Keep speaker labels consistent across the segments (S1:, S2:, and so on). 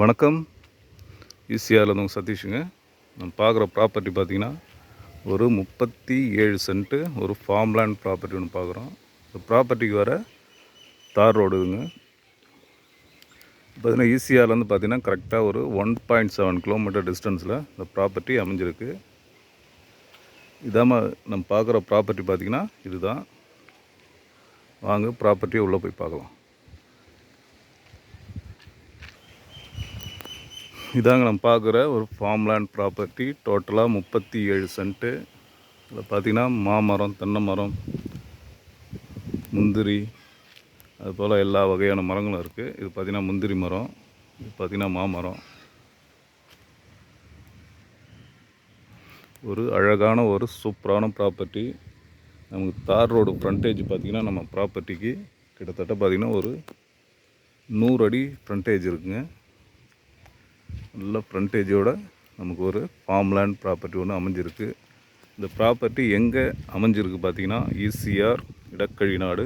S1: வணக்கம். ஈசிஆரில் இருந்தவங்க சதீஷுங்க. நம்ம பார்க்குற ப்ராப்பர்ட்டி பார்த்தீங்கன்னா ஒரு முப்பத்தி ஏழு சென்ட்டு ஒரு ஃபார்ம் லேண்ட் ப்ராப்பர்ட்டி ஒன்று பார்க்குறோம். இந்த ப்ராப்பர்ட்டிக்கு வர தார் ரோடுங்க பார்த்தீங்கன்னா ஈசிஆர்லேருந்து பார்த்திங்கன்னா கரெக்டாக ஒரு ஒன் பாயிண்ட் செவன் கிலோமீட்டர் டிஸ்டன்ஸில் இந்த ப்ராப்பர்ட்டி அமைஞ்சிருக்கு. இதாமல் நம்ம பார்க்குற ப்ராப்பர்ட்டி பார்த்தீங்கன்னா இதுதான். வாங்க ப்ராப்பர்ட்டியை உள்ளே போய் பார்க்கலாம். இதாங்க நம்ம பார்க்குற ஒரு ஃபார்ம் லேண்ட் ப்ராப்பர்ட்டி டோட்டலாக முப்பத்தி ஏழு சென்ட்டு. இதில் பார்த்தீங்கன்னா மாமரம் தென்னை மரம் முந்திரி அதுபோல் எல்லா வகையான மரங்களும் இருக்குது இது பார்த்திங்கன்னா முந்திரி மரம் இது பார்த்திங்கன்னா மாமரம். ஒரு அழகான ஒரு சூப்பரான ப்ராப்பர்ட்டி நமக்கு தார் ரோடு ஃப்ரண்டேஜ் பார்த்திங்கன்னா நம்ம ப்ராப்பர்ட்டிக்கு கிட்டத்தட்ட பார்த்திங்கன்னா ஒரு நூறு அடி ஃப்ரண்டேஜ் இருக்குங்க. நல்ல ஃப்ரண்டேஜோடு நமக்கு ஒரு ஃபார்ம் லேண்ட் ப்ராப்பர்ட்டி ஒன்று அமைஞ்சிருக்கு. இந்த ப்ராப்பர்ட்டி எங்கே அமைஞ்சிருக்கு பார்த்தீங்கன்னா ஈசிஆர் இடக்கழி நாடு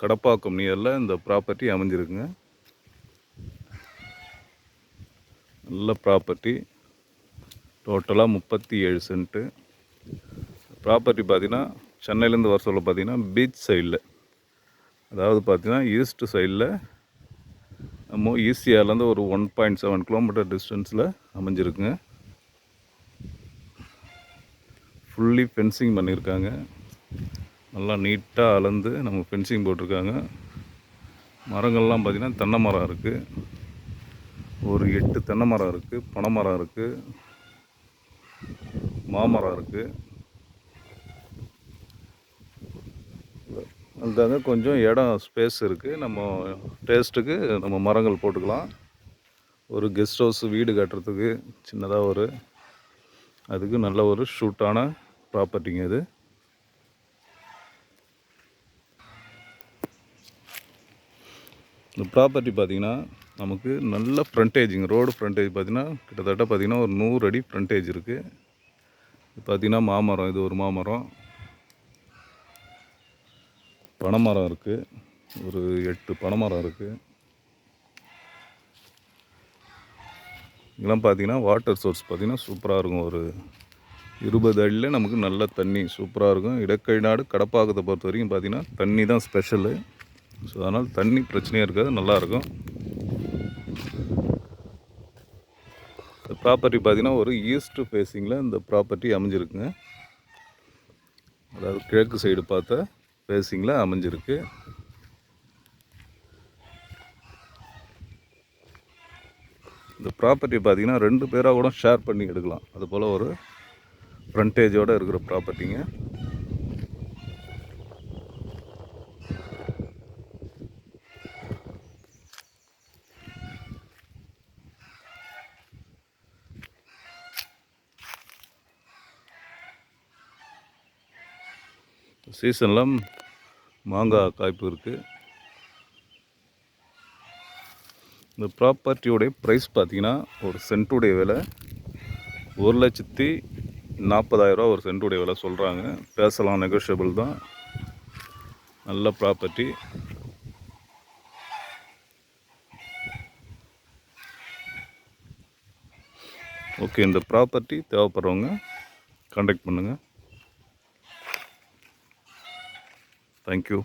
S1: கடப்பாக்கம் நியரில் இந்த ப்ராப்பர்ட்டி அமைஞ்சிருக்குங்க. நல்ல ப்ராப்பர்ட்டி டோட்டலாக முப்பத்தி ஏழு சென்ட்டு ப்ராப்பர்ட்டி பார்த்தீங்கன்னா சென்னையிலேருந்து வர சொல்ல பார்த்தீங்கன்னா பீச் சைடில் அதாவது பார்த்தீங்கன்னா ஈஸ்ட் சைடில் ஈஸியாலேருந்து ஒரு ஒன் பாயிண்ட் செவன் கிலோமீட்டர் டிஸ்டன்ஸில் அமைஞ்சிருக்குங்க. ஃபுல்லி ஃபென்சிங் பண்ணியிருக்காங்க. நல்லா நீட்டாக அளந்து நம்ம ஃபென்சிங் போட்டிருக்காங்க. மரங்கள்லாம் பார்த்திங்கன்னா தென்னை மரம் இருக்குது ஒரு எட்டு தென்னை மரம் இருக்குது பனை மரம் இருக்குது மாமரம் இருக்குது அதுக்காக கொஞ்சம் இடம் ஸ்பேஸ் இருக்குது நம்ம டேஸ்ட்டுக்கு நம்ம மரங்கள் போட்டுக்கலாம். ஒரு கெஸ்ட் ஹவுஸ் வீடு கட்டுறதுக்கு சின்னதாக ஒரு அதுக்கு நல்ல ஒரு ஷூட்டான ப்ராப்பர்ட்டிங்க இது. இந்த ப்ராப்பர்ட்டி பார்த்திங்கன்னா நமக்கு நல்ல ஃப்ரண்டேஜிங் ரோடு ஃப்ரண்டேஜ் பார்த்திங்கன்னா கிட்டத்தட்ட பார்த்திங்கன்னா ஒரு நூறு அடி ஃப்ரண்டேஜ் இருக்குது பார்த்திங்கன்னா மாமரம் இது ஒரு மாமரம். பனைமரம் இருக்குது ஒரு எட்டு பனைமரம் இருக்குது இதெல்லாம் பார்த்தீங்கன்னா வாட்டர் சோர்ஸ் பார்த்தீங்கன்னா சூப்பராக இருக்கும். ஒரு இருபது அடியில் நமக்கு நல்ல தண்ணி சூப்பராக இருக்கும். இடக்கை நாடு கடப்பாக்கத்தை பொறுத்த வரைக்கும் பார்த்தீங்கன்னா தண்ணி தான் ஸ்பெஷலு ஸோ அதனால் தண்ணி பிரச்சனையாக இருக்காது நல்லாயிருக்கும் இந்த ப்ராப்பர்ட்டி பார்த்தீங்கன்னா ஒரு ஈஸ்ட் ஃபேஸிங்கில் இந்த ப்ராப்பர்ட்டி அமைஞ்சிருக்குங்க. அதாவது கிழக்கு சைடு பார்த்தா ஃபேஸிங்கில் அமைஞ்சிருக்கு. இந்த ப்ராப்பர்ட்டி பார்த்தீங்கன்னா ரெண்டு பேராக கூட ஷேர் பண்ணி எடுக்கலாம். அது போல் ஒரு ஃப்ரண்டேஜோடு இருக்கிற ப்ராப்பர்ட்டிங்க சீசன்லாம் மாங்காய் காய்ப்பு இருக்குது இந்த ப்ராப்பர்ட்டியோடைய ப்ரைஸ் பார்த்தீங்கன்னா ஒரு சென்ட்டுடைய விலை ஒரு லட்சத்தி நாற்பதாயிரரூவா ஒரு சென்ட்டுடைய விலை சொல்கிறாங்க பேசலாம் நெகோஷியபிள் தான். நல்ல ப்ராப்பர்ட்டி. ஓகே இந்த ப்ராப்பர்ட்டி தேவைப்படுறவங்க கான்டாக்ட் பண்ணுங்கள் Thank you.